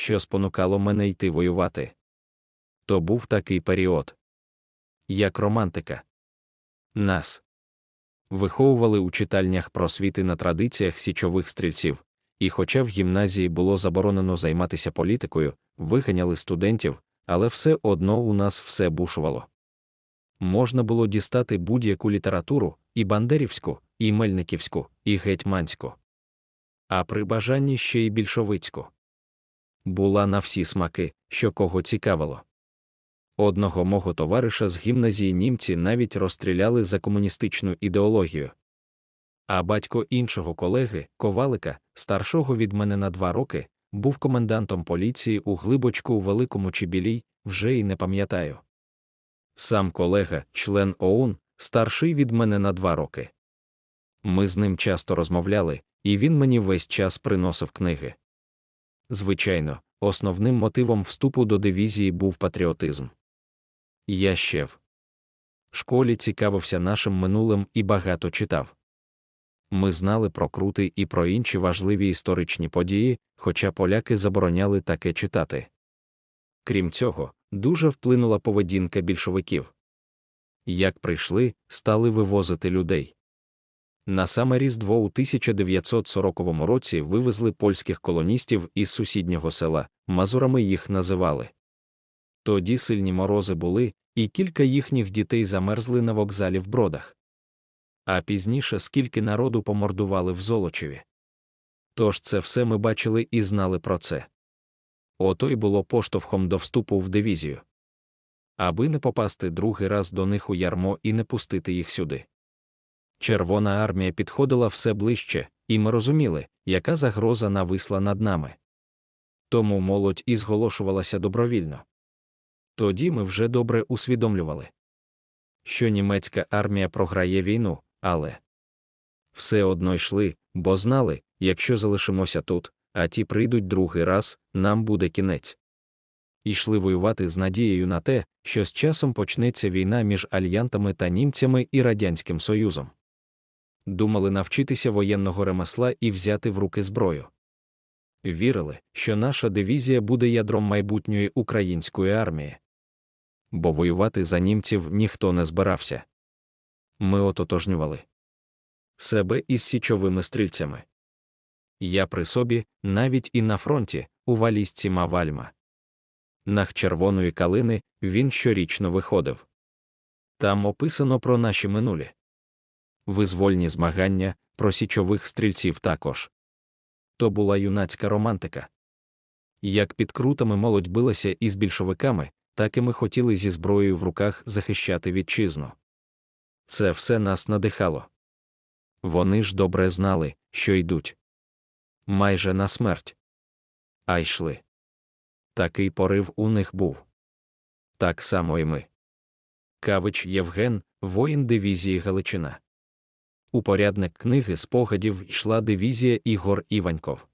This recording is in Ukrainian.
що спонукало мене йти воювати. То був такий період. Як романтика. Нас виховували у читальнях просвіти на традиціях січових стрільців, і, хоча в гімназії було заборонено займатися політикою, виганяли студентів, але все одно у нас все бушувало. Можна було дістати будь-яку літературу, і бандерівську, і мельниківську, і гетьманську. А при бажанні ще й більшовицьку. Була на всі смаки, що кого цікавило. Одного мого товариша з гімназії німці навіть розстріляли за комуністичну ідеологію. А батько іншого колеги, ковалика, старшого від мене на два роки, був комендантом поліції у глибочку у Великому Чібілій, вже й не пам'ятаю. Сам колега, член ОУН, старший від мене на два роки. Ми з ним часто розмовляли, і він мені весь час приносив книги. Звичайно, основним мотивом вступу до дивізії був патріотизм. Я ще в школі цікавився нашим минулим і багато читав. Ми знали про крути і про інші важливі історичні події, хоча поляки забороняли таке читати. Крім цього, дуже вплинула поведінка більшовиків. Як прийшли, стали вивозити людей. На саме Різдво у 1940 році вивезли польських колоністів із сусіднього села, мазурами їх називали. Тоді сильні морози були, і кілька їхніх дітей замерзли на вокзалі в бродах. А пізніше скільки народу помордували в Золочеві. Тож це все ми бачили і знали про це. Ото й було поштовхом до вступу в дивізію. Аби не попасти другий раз до них у ярмо і не пустити їх сюди. Червона армія підходила все ближче, і ми розуміли, яка загроза нависла над нами. Тому молодь і зголошувалася добровільно. Тоді ми вже добре усвідомлювали, що німецька армія програє війну, але все одно йшли, бо знали, якщо залишимося тут, а ті прийдуть другий раз, нам буде кінець. Ішли воювати з надією на те, що з часом почнеться війна між альянтами та німцями і Радянським Союзом. Думали навчитися воєнного ремесла і взяти в руки зброю. Вірили, що наша дивізія буде ядром майбутньої української армії. Бо воювати за німців ніхто не збирався. Ми ототожнювали себе із січовими стрільцями. Я при собі, навіть і на фронті, у валізці мав альма. Нах червоної калини він щорічно виходив. Там описано про наші минулі визвольні змагання, про січових стрільців також. То була юнацька романтика. Як під крутами молодь билася із більшовиками, так і ми хотіли зі зброєю в руках захищати вітчизну. Це все нас надихало. Вони ж добре знали, що йдуть майже на смерть. А йшли. Такий порив у них був. Так само і ми. Кавич Євген, воїн дивізії Галичина. У порядник книги спогадів йшла дивізія Ігор Іваньков.